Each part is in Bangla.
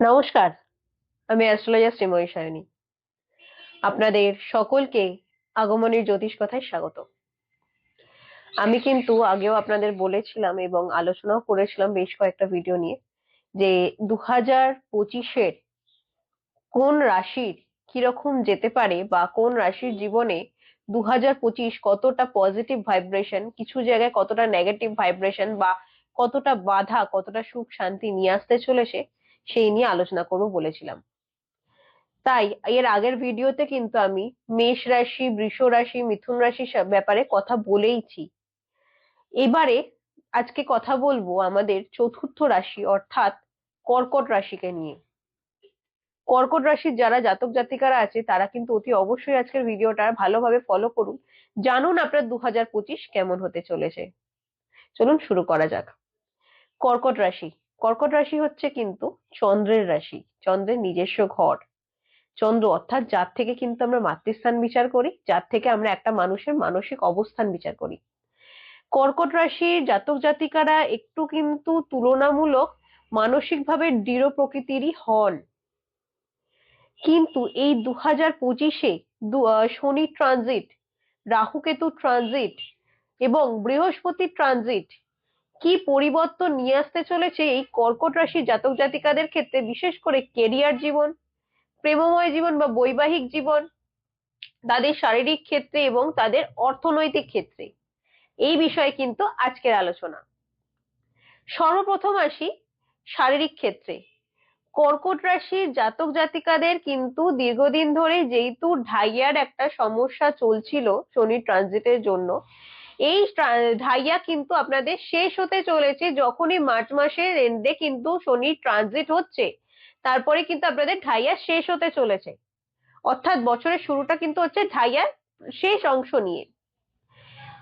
নমস্কার, আমি অ্যাস্ট্রোলজার শ্রীময়ী সায়নী। আপনাদের সকলকে আগমনের জ্যোতিষ কথায় স্বাগত। আমি কিন্তু আগেও আপনাদের বলেছিলাম এবং আলোচনাও করেছিলাম বেশ কয়েকটা ভিডিও নিয়ে যে দু হাজার পঁচিশের কোন রাশির কীরকম যেতে পারে বা কোন রাশির জীবনে দু হাজার পঁচিশ কতটা পজিটিভ ভাইব্রেশন কিছু জায়গায় কতটা নেগেটিভ ভাইব্রেশন বা কতটা বাধা, কতটা সুখ শান্তি নিয়ে আসতে চলেছে সেই নিয়ে আলোচনা করব বলেছিলাম। তাই এর আগের ভিডিওতে কিন্তু আমি মেষ রাশি, বৃষ রাশি, মিথুন রাশি ব্যাপারে কথা বলেইছি। এবারে আজকে কথা বলব আমাদের চতুর্থ রাশি অর্থাৎ কর্কট রাশিকে নিয়ে। কর্কট রাশির যারা জাতক জাতিকারা আছে, তারা কিন্তু অতি অবশ্যই আজকের ভিডিওটা ভালোভাবে ফলো করুন। জানুন আপনার দু কেমন হতে চলেছে। চলুন শুরু করা যাক। কর্কট রাশি। কর্কট রাশি হচ্ছে কিন্তু চন্দ্রের রাশি, চন্দ্রের নিজস্ব ঘর। চন্দ্র অর্থাৎ যার থেকে কিন্তু আমরা মাতৃস্থান বিচার করি, যার থেকে আমরা একটা মানুষের মানসিক অবস্থান বিচার করি। কর্কট রাশির জাতক জাতিকারা একটু কিন্তু তুলনামূলক মানসিকভাবে দৃঢ় প্রকৃতিরই হন। কিন্তু এই দু হাজার পঁচিশে শনি ট্রানজিট রাহুকেতু ট্রানজিট এবং বৃহস্পতি ট্রানজিট কি পরিবর্তন নিয়ে আসতে চলেছে এই কর্কট রাশি জাতক জাতিকাদের ক্ষেত্রে, বিশেষ করে কেরিয়ার জীবন, প্রেমময় জীবন বা বৈবাহিক জীবন, তাদের শারীরিক ক্ষেত্রে এবং তাদের অর্থনৈতিক ক্ষেত্রে? এই বিষয়ে কিন্তু আজকের আলোচনা। সর্বপ্রথম আসি শারীরিক ক্ষেত্রে। কর্কট রাশির জাতক জাতিকাদের কিন্তু দীর্ঘদিন ধরে যেহেতু ঢাইয়ার একটা সমস্যা চলছিল শনি ট্রানজিটের জন্য এই ঢাইয়া কিন্তু আপনাদের শেষ হতে চলেছে যখনই মার্চ মাসের এন্ডে কিন্তু শনি ট্রানজিট হচ্ছে। তারপরে কিন্তু আপনাদের ঢাইয়া শেষ হতে চলেছে। অর্থাৎ বছরের শুরুটা কিন্তু হচ্ছে ঢাইয়ার শেষ অংশ নিয়ে।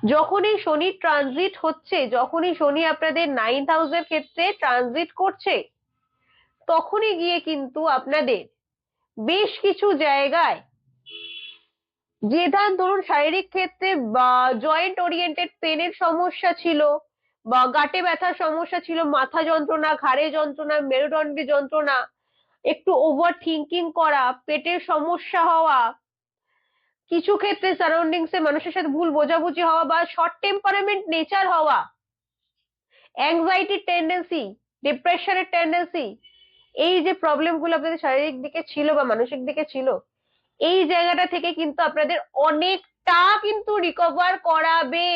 যখনই শনি ট্রানজিট হচ্ছে, যখনই শনি আপনাদের নাইন হাউসের ক্ষেত্রে ট্রানজিট করছে, তখনই গিয়ে কিন্তু আপনাদের বেশ কিছু জায়গায় যেটা ধরুন শারীরিক ক্ষেত্রে জয়েন্ট ওরিয়েন্টেড পেনের সমস্যা ছিল, বা গাটে ব্যথার সমস্যা ছিল, মাথা যন্ত্রণা, ঘাড়ে যন্ত্রণা, মেরুদণ্ডে যন্ত্রণা, একটু ওভার থিঙ্কিং করা, পেটের সমস্যা হওয়া, কিছু ক্ষেত্রে সারাউন্ডিংসে মানুষের সাথে ভুল বোঝাবুঝি হওয়া, বা শর্ট টেম্পারামেন্ট নেচার হওয়া অ্যাংজাইটির টেন্ডেন্সি ডিপ্রেশনের টেন্ডেন্সি এই যে প্রবলেমগুলো আপনাদের শারীরিক দিকে ছিল, বা মানসিক দিকে ছিল এই জায়গাটা থেকে কিন্তু আপনাদের অনেকটা কিন্তু রিকভার করাবে।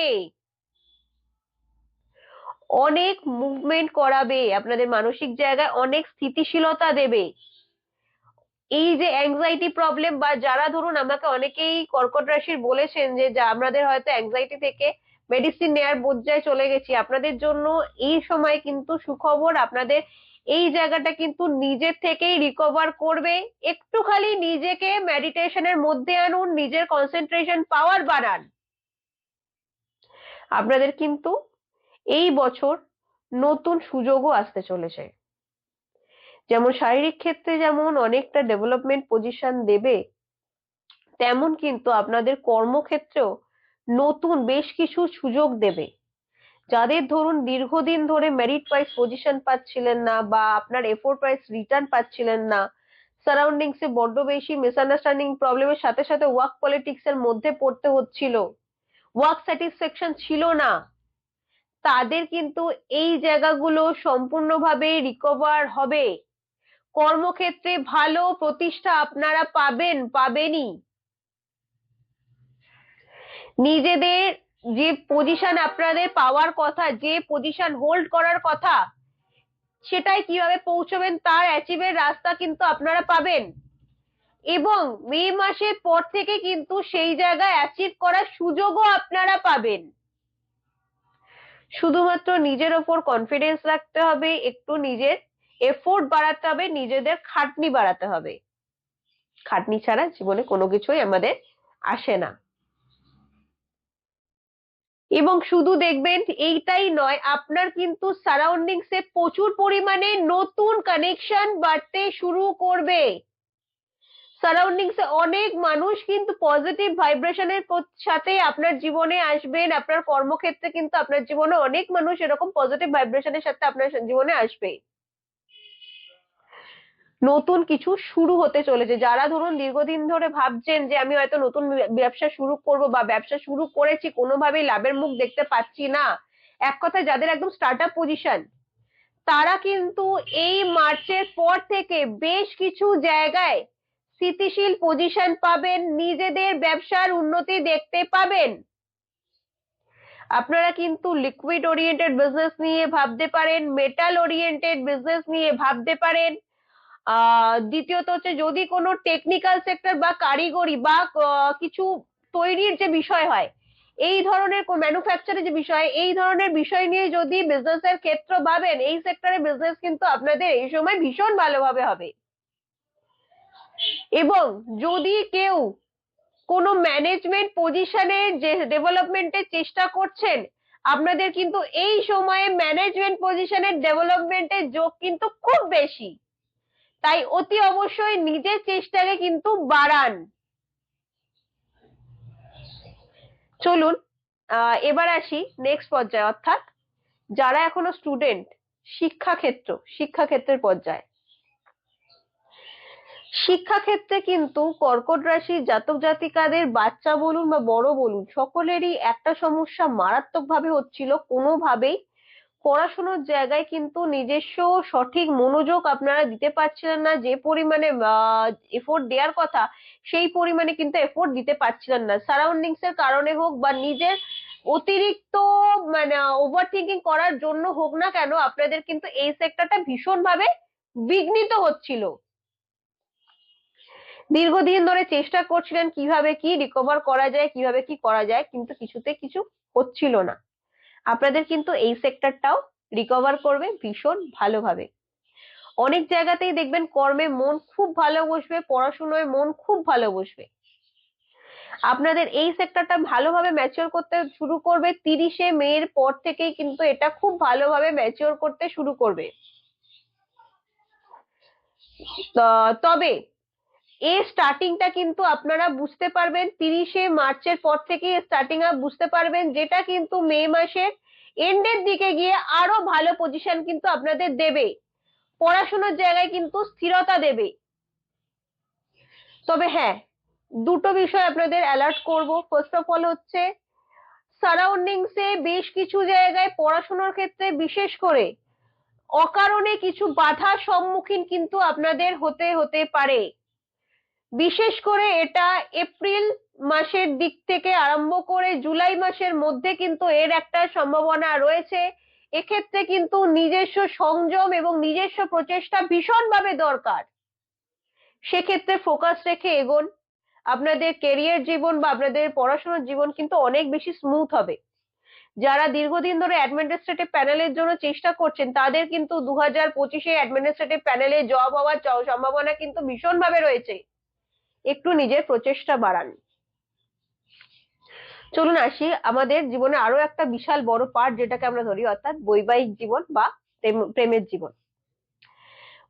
অনেক মুভমেন্ট করাবে, আপনাদের মানসিক জায়গায় অনেক স্থিতিশীলতা দেবে। এই যে অ্যাংজাইটি প্রবলেম বা যারা ধরুন আমাকে অনেকেই কর্কট রাশির বলেছেন যে, যা আমাদের হয়তো অ্যাংজাইটি থেকে মেডিসিন নেয়ার বোঝায় চলে গেছি। আপনাদের জন্য এই সময় কিন্তু সুখবর, আপনাদের এই জায়গাটা কিন্তু নিজের থেকেই রিকভার করবে। একটু খালি নিজেকে মেডিটেশনের মধ্যে আনুন, নিজের কনসেন্ট্রেশন পাওয়ার বাড়ান। আপনাদের কিন্তু এই বছর নতুন সুযোগও আসতে চলেছে। যেমন শারীরিক ক্ষেত্রে যেমন অনেকটা ডেভেলপমেন্ট পজিশন দেবে, তেমন কিন্তু আপনাদের কর্মক্ষেত্রেও নতুন বেশ কিছু সুযোগ দেবে। যাদের ধরুন দীর্ঘদিন ধরে মেরিট প্রাইস পজিশন পাচ্ছিলেন না বা আপনার এফোর প্রাইস রিটার্ন পাচ্ছিলেন না সারাউন্ডিংস এ বড্ড বেশি মিসআন্ডারস্ট্যান্ডিং প্রবলেমের সাথে সাথে ওয়ার্ক পলিটিক্স এর মধ্যে পড়তে হচ্ছিল। ওয়ার্ক স্যাটিসফ্যাকশন ছিল না। তাদের কিন্তু এই জায়গাগুলো সম্পূর্ণভাবে রিকভার হবে। কর্মক্ষেত্রে ভালো প্রতিষ্ঠা আপনারা পাবেন, পাবেনই। নিজেদের যে পজিশন আপনাদের পাওয়ার কথা, যে পজিশন হোল্ড করার কথা, সেটাই কীভাবে পৌঁছবেন, তার অ্যাচিভের রাস্তা কিন্তু আপনারা পাবেন। এবং মে মাসের পর থেকে কিন্তু সেই জায়গায় অ্যাচিভ করার সুযোগও আপনারা পাবেন। শুধুমাত্র নিজের ওপর কনফিডেন্স রাখতে হবে, একটু নিজের এফোর্ট বাড়াতে হবে, নিজেদের খাটনি বাড়াতে হবে। খাটনি ছাড়া জীবনে কোনো কিছুই আমাদের আসে না। এবং শুধু দেখবেন, এইটাই নয়, আপনার কিন্তু সারাউন্ডিংস এ প্রচুর পরিমাণে নতুন কানেকশন বাড়তে শুরু করবে। সারাউন্ডিংস অনেক মানুষ কিন্তু পজিটিভ ভাইব্রেশনের সাথে আপনার জীবনে আসবেন, আপনার কর্মক্ষেত্রে কিন্তু আপনার জীবনে অনেক মানুষ এরকম পজিটিভ ভাইব্রেশনের সাথে আপনার জীবনে আসবে। নতুন কিছু শুরু হতে চলেছে। যারা ধরুন দীর্ঘদিন ধরে ভাবছেন যে আমি হয়তো নতুন ব্যবসা শুরু করব বা ব্যবসা শুরু করেছি, কোনোভাবেই লাভের মুখ দেখতে পাচ্ছি না। এক কথায় যাদের একদম স্টার্ট আপ পজিশন তারা কিন্তু এই মার্চের পর থেকে বেশ কিছু জায়গায় স্থিতিশীল পজিশন পাবেন, নিজেদের ব্যবসার উন্নতি দেখতে পাবেন। আপনারা কিন্তু লিকুইড ওরিয়েন্টেড বিজনেস নিয়ে ভাবতে পারেন মেটাল ওরিয়েন্টেড বিজনেস নিয়ে ভাবতে পারেন। দ্বিতীয়ত হচ্ছে যদি কোনো টেকনিক্যাল সেক্টর বা কারিগরি বা কিছু তৈরির যে বিষয় হয়, এই ধরনের ম্যানুফ্যাকচারের যে বিষয়, এই ধরনের বিষয় নিয়ে যদি বিজনেসের ক্ষেত্র ভাবেন, এই সেক্টরে বিজনেস কিন্তু আপনাদের এই সময় ভীষণ ভালোভাবে হবে। এবং যদি কেউ কোনো ম্যানেজমেন্ট পজিশনে যে ডেভেলপমেন্টের চেষ্টা করছেন, আপনাদের কিন্তু এই সময়ে ম্যানেজমেন্ট পজিশনের ডেভেলপমেন্টের যোগ কিন্তু খুব বেশি। তাই অতি অবশ্যই নিজের চেষ্টাকে কিন্তু বাড়ান। চলুন এবার আসি নেক্সট পর্যায়ে, অর্থাৎ যারা এখনও স্টুডেন্ট শিক্ষাক্ষেত্র, শিক্ষাক্ষেত্রের পর্যায়ে। শিক্ষাক্ষেত্রে কিন্তু কর্কট রাশির জাতক জাতিকাদের বাচ্চা বলুন বা বড় বলুন, সকলেরই একটা সমস্যা মারাত্মকভাবে হচ্ছিল কোনোভাবেই পড়াশোনার জায়গায় কিন্তু নিজস্ব সঠিক মনোযোগ আপনারা দিতে পারছিলেন না, যে পরিমাণে এফোর্ট দেওয়ার কথা, সেই পরিমাণে কিন্তু এফোর্ট দিতে পারছিলেন না। সারাউন্ডিংস এর কারণে হোক বা নিজের অতিরিক্ত মানে ওভার থিঙ্কিং করার জন্য হোক না কেন, আপনাদের কিন্তু এই সেক্টরটা ভীষণভাবে বিঘ্নিত হচ্ছিল। দীর্ঘদিন ধরে চেষ্টা করছিলেন কীভাবে কি রিকভার করা যায়, কীভাবে কি করা যায়, কিন্তু কিছুতে কিছু হচ্ছিল না। আপনাদের কিন্তু এই সেক্টরটাও রিকভার করবে ভীষণ ভালোভাবে। অনেক জায়গাতেই দেখবেন কর্মে মন খুব ভালো বসবে, পড়াশুনোয় মন খুব ভালো বসবে। আপনাদের এই সেক্টরটা ভালোভাবে ম্যাচিওর করতে শুরু করবে, তিরিশে মের পর থেকেই কিন্তু এটা খুব ভালোভাবে ম্যাচিওর করতে শুরু করবে। তবে এর স্টার্টিংটা কিন্তু আপনারা বুঝতে পারবেন, তিরিশে মার্চের পর থেকে স্টার্টিং আপ বুঝতে পারবেন, যেটা কিন্তু মে মাসের এন্ডের দিকে গিয়ে আরও ভালো পজিশন কিন্তু আপনাদের দেবে। পড়াশোনার জায়গায় কিন্তু স্থিরতা দেবে। তবে হ্যাঁ দুটো বিষয় আপনাদের অ্যালার্ট করব। ফার্স্ট অফ অল হচ্ছে সারাউন্ডিংসে বেশ কিছু জায়গায় পড়াশোনার ক্ষেত্রে বিশেষ করে অকারণে কিছু বাধার সম্মুখীন কিন্তু আপনাদের হতে হতে পারে। বিশেষ করে এটা এপ্রিল মাসের দিক থেকে আরম্ভ করে জুলাই মাসের মধ্যে কিন্তু এর একটা সম্ভাবনা রয়েছে। এক্ষেত্রে কিন্তু নিজস্ব সংযম এবং নিজস্ব প্রচেষ্টা ভীষণভাবে দরকার। সেক্ষেত্রে ফোকাস রেখে এগোন। আপনাদের কেরিয়ার জীবন বা আপনাদের পড়াশোনার জীবন কিন্তু অনেক বেশি স্মুথ হবে। যারা দীর্ঘদিন ধরে অ্যাডমিনিস্ট্রেটিভ প্যানেলের জন্য চেষ্টা করছেন, তাদের কিন্তু দু হাজার পঁচিশে অ্যাডমিনিস্ট্রেটিভ প্যানেলে জব হওয়ার সম্ভাবনা কিন্তু ভীষণভাবে রয়েছে। একটু নিজের প্রচেষ্টা বাড়ান। চলুন আসি, আমাদের জীবনে আরও একটা বিশাল বড় পার্ট যেটাকে আমরা ধরি, অর্থাৎ বৈবাহিক জীবন বা প্রেমের জীবন।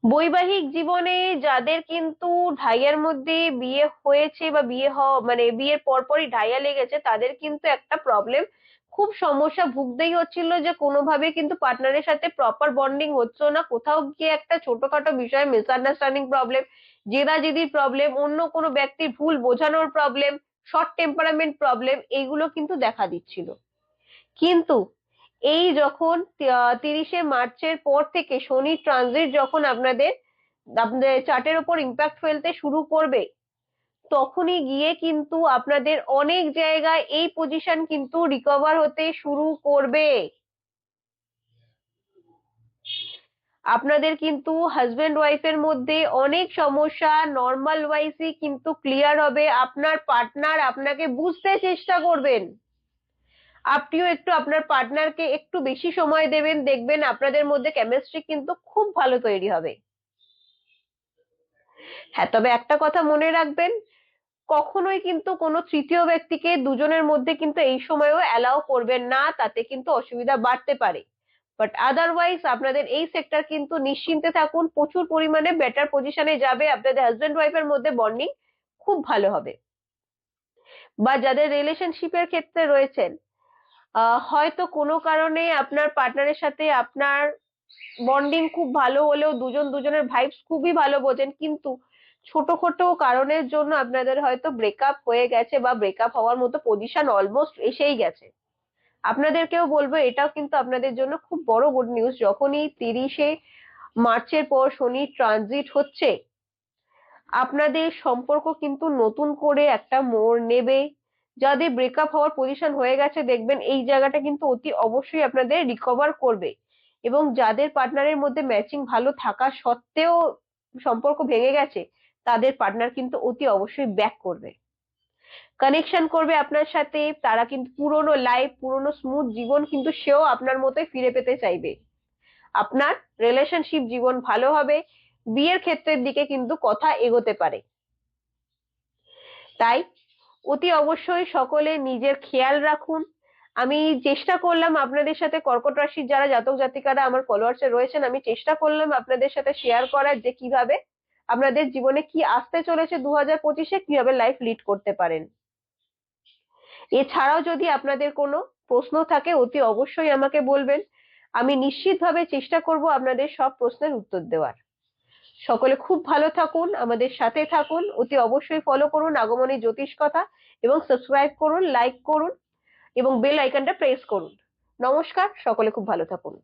বৈবাহিক জীবনে যাদের কিন্তু ঢাইয়ের মধ্যে বিয়ে হয়েছে বা বিয়ে হওয়া মানে বিয়ের পরপরই ঢাইয়া লেগেছে, তাদের কিন্তু একটা প্রবলেম খুব সমস্যা ভুগতেই হচ্ছিল যে কোনোভাবে কিন্তু পার্টনারের সাথে প্রপার বন্ডিং হচ্ছে না। কোথাও গিয়ে একটা ছোটখাটো বিষয়ে মিসআন্ডারস্ট্যান্ডিং প্রবলেম জেদাজেদির প্রবলেম অন্য কোনো ব্যক্তির ভুল বোঝানোর প্রবলেম শর্ট টেম্পারামেন্ট প্রবলেম এইগুলো কিন্তু দেখা দিচ্ছিল। কিন্তু এই যখন তিরিশে মার্চের পর থেকে শনি ট্রানজিট যখন আপনাদের আপনাদের চার্টের ওপর ইম্প্যাক্ট ফেলতে শুরু করবে, তখনই গিয়ে কিন্তু আপনাদের অনেক জায়গায় এই পজিশন কিন্তু রিকভার হতে শুরু করবে। আপনাদের কিন্তু হাজবেন্ড ওয়াইফের মধ্যে অনেক সমস্যা নর্মাল ওয়াইজই কিন্তু ক্লিয়ার হবে, আপনার পার্টনার আপনাকে বুঝতে চেষ্টা করবেন। আপনিও একটু আপনার পার্টনারকে একটু বেশি সময় দেবেন, দেখবেন আপনাদের মধ্যে কেমিস্ট্রি কিন্তু খুব ভালো তৈরি হবে। হ্যাঁ তবে একটা কথা মনে রাখবেন, কখনোই কিন্তু কোনো তৃতীয় ব্যক্তিকে দুজনের মধ্যে কিন্তু এই সময়ও অ্যালাউ করবেন না, তাতে কিন্তু অসুবিধা বাড়তে পারে। বাট আদারওয়াইজ আপনাদের এই সেক্টর কিন্তু নিশ্চিন্তে থাকুন, প্রচুর পরিমাণে বেটার পজিশনে যাবে, আপনাদের হাজব্যান্ড ওয়াইফের মধ্যে বন্ডিং খুব ভালো হবে। বা যাদের রিলেশনশিপের ক্ষেত্রে রয়েছেন হয়তো কোনো কারণে আপনার পার্টনারের সাথে আপনার বন্ডিং খুব ভালো হলেও দুজন দুজনের ভাইবস খুবই ভালো বোঝেন, কিন্তু ছোটখাটো কারণের জন্য আপনাদের হয়তো ব্রেকআপ হয়ে গেছে বা ব্রেকআপ হওয়ার মতো পজিশন অলমোস্ট এসেই গেছে। আপনাদেরকেও বলব, এটাও কিন্তু আপনাদের জন্য খুব বড় গুড নিউজ যখনই তিরিশে মার্চের পর শনি ট্রানজিট হচ্ছে, আপনাদের সম্পর্ক কিন্তু নতুন করে একটা মোড় নেবে। যাদের ব্রেকআপ হওয়ার পজিশন হয়ে গেছে, দেখবেন এই জায়গাটা কিন্তু অতি অবশ্যই আপনাদের রিকভার করবে। এবং যাদের পার্টনারের মধ্যে ম্যাচিং ভালো থাকা সত্ত্বেও সম্পর্ক ভেঙে গেছে, তাদের পার্টনার কিন্তু অতি অবশ্যই ব্যাক করবে। কানেকশন করবে আপনার সাথে, তারা কিন্তু পুরনো লাইফ পুরনো স্মুথ জীবন কিন্তু সেও আপনার মতোই ফিরে পেতে চাইবে। আপনার রিলেশনশিপ জীবন ভালো হবে, বিয়ের ক্ষেত্রের দিকে কিন্তু কথা এগোতে পারে। তাই অতি অবশ্যই সকলে নিজের খেয়াল রাখুন। আমি চেষ্টা করলাম আপনাদের সাথে কর্কট রাশির যারা জাতক জাতিকারা আমার ফলোয়ার্সে রয়েছেন, আমি চেষ্টা করলাম আপনাদের সাথে শেয়ার করার যে কীভাবে আপনাদের জীবনে কি আসতে চলেছে দু হাজার পঁচিশে, কীভাবে লাইফ লিড করতে পারেন। এছাড়াও যদি আপনাদের কোনো প্রশ্ন থাকে, অতি অবশ্যই আমাকে বলবেন। আমি নিশ্চিতভাবে চেষ্টা করব আপনাদের সব প্রশ্নের উত্তর দেওয়ার। সকলে খুব ভালো থাকুন, আমাদের সাথে থাকুন, অতি অবশ্যই ফলো করুন আগমনী জ্যোতিষ কথা এবং সাবস্ক্রাইব করুন লাইক করুন এবং বেল আইকনটা প্রেস করুন। নমস্কার, সকলে খুব ভালো থাকুন।